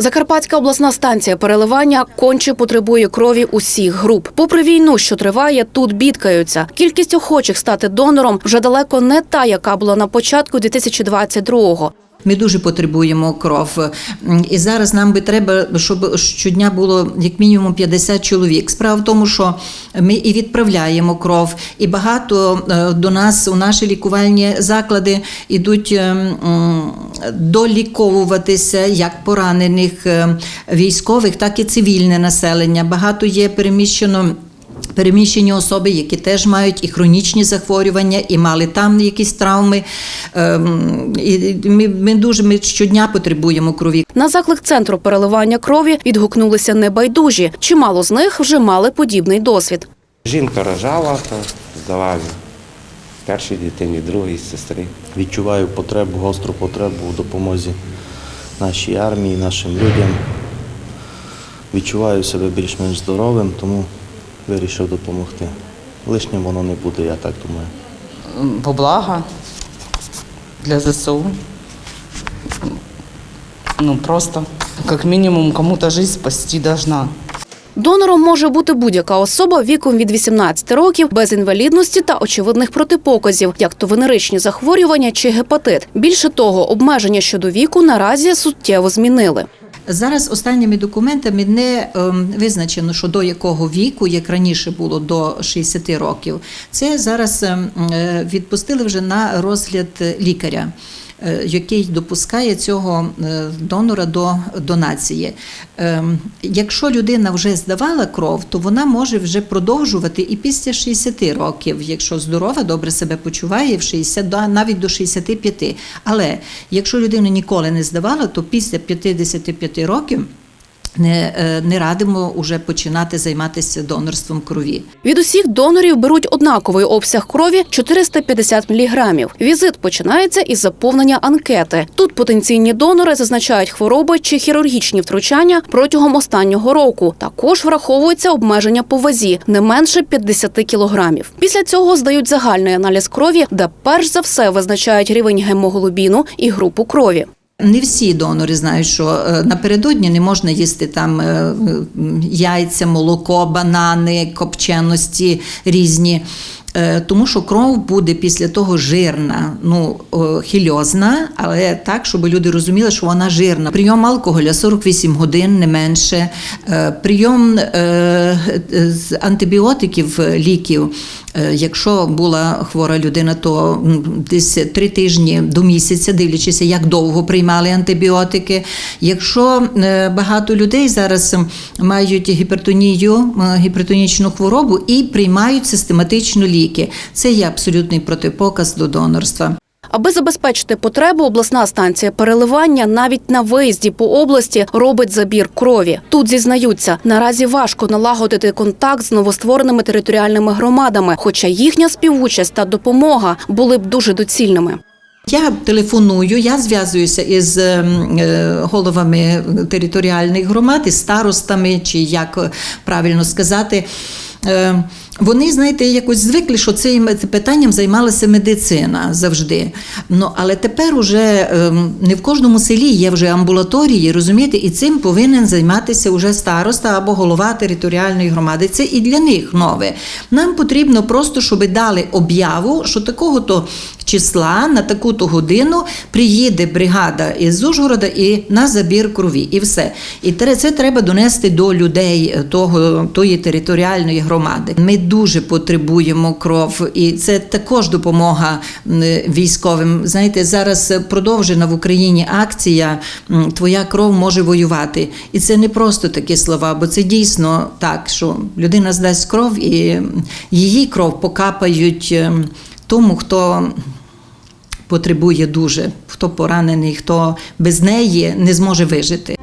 Закарпатська обласна станція переливання конче потребує крові усіх груп. Попри війну, що триває, тут бідкаються. Кількість охочих стати донором вже далеко не та, яка була на початку 2022-го. Ми дуже потребуємо кров. І зараз нам би треба, щоб щодня було як мінімум 50 чоловік. Справа в тому, що ми і відправляємо кров, і багато е, до нас у наші лікувальні заклади йдуть е, доліковуватися як поранених е, військових, так і цивільне населення. Багато є переміщено. Переміщені особи, які теж мають і хронічні захворювання, і мали там якісь травми. Ем, І ми, ми дуже ми щодня потребуємо крові. На заклик центру переливання крові відгукнулися небайдужі. Чимало з них вже мали подібний досвід. Жінка рожала, то здавав першій дитині, другій сестрі. Відчуваю потребу, гостру потребу у допомозі нашій армії, нашим людям. Відчуваю себе більш-менш здоровим, тому вирішив допомогти. Лишнім воно не буде, я так думаю. во благо для ЗСУ. Ну, просто, как минимум, кому-то жизнь спасти должна. Донором може бути будь-яка особа віком від 18 років без інвалідності та очевидних протипоказів, як то венеричні захворювання чи гепатит. Більше того, обмеження щодо віку наразі суттєво змінили. Зараз останніми документами не ем, визначено, що до якого віку, як раніше було до 60 років. Це зараз ем, е, відпустили вже на розгляд лікаря. Е, Який допускає цього е, донора до донації. Ем, Якщо людина вже здавала кров, то вона може вже продовжувати і після 60 років, якщо здорова, добре себе почуває, в 60, навіть до 65. Але якщо людина ніколи не здавала, то після 55 років не, е, не радимо вже починати займатися донорством крові. Від усіх донорів беруть однаковий обсяг крові 450 мг. Візит починається із заповнення анкети. Тут потенційні донори зазначають хвороби чи хірургічні втручання протягом останнього року. Також враховується обмеження по вазі не менше 50 кілограмів. Після цього здають загальний аналіз крові, де перш за все визначають рівень гемоглобіну і групу крові. Не всі донори знають, що е, напередодні не можна їсти там е, яйця, молоко, банани, копченості різні. Е, Тому що кров буде після того жирна, ну хільозна, але так, щоб люди розуміли, що вона жирна. Прийом алкоголя 48 годин, не менше. Е, Прийом е, е, антибіотиків, е, ліків. Е, Якщо була хвора людина, то десь три тижні до місяця, дивлячись, як довго приймали антибіотики. Якщо е, багато людей зараз мають гіпертонію, е, гіпертонічну хворобу і приймають систематично ліки, це є абсолютний протипоказ до донорства. Аби забезпечити потребу, обласна станція переливання навіть на виїзді по області робить забір крові. Тут зізнаються, наразі важко налагодити контакт з новоствореними територіальними громадами, хоча їхня співучасть та допомога були б дуже доцільними. Я телефоную, я зв'язуюся із ем, е, головами територіальних громад, із старостами, чи як правильно сказати. Вони, знаєте, якось звикли, що цим питанням займалася медицина завжди. Ну, але тепер уже ем, не в кожному селі є вже амбулаторії, розумієте, і цим повинен займатися вже староста або голова територіальної громади. Це і для них нове. Нам потрібно просто, щоб дали об'яву, що такого-то числа на таку-то годину приїде бригада із Ужгорода і на забір крові, і все. І це треба донести до людей того, тої територіальної громади. Ми дуже потребуємо кров, і це також допомога військовим. Знаєте, зараз продовжена в Україні акція Твоя кров може воювати. І це не просто такі слова, бо це дійсно так, що людина здасть кров, і її кров покапають ем, тому, хто потребує дуже, хто поранений, хто без неї не зможе вижити.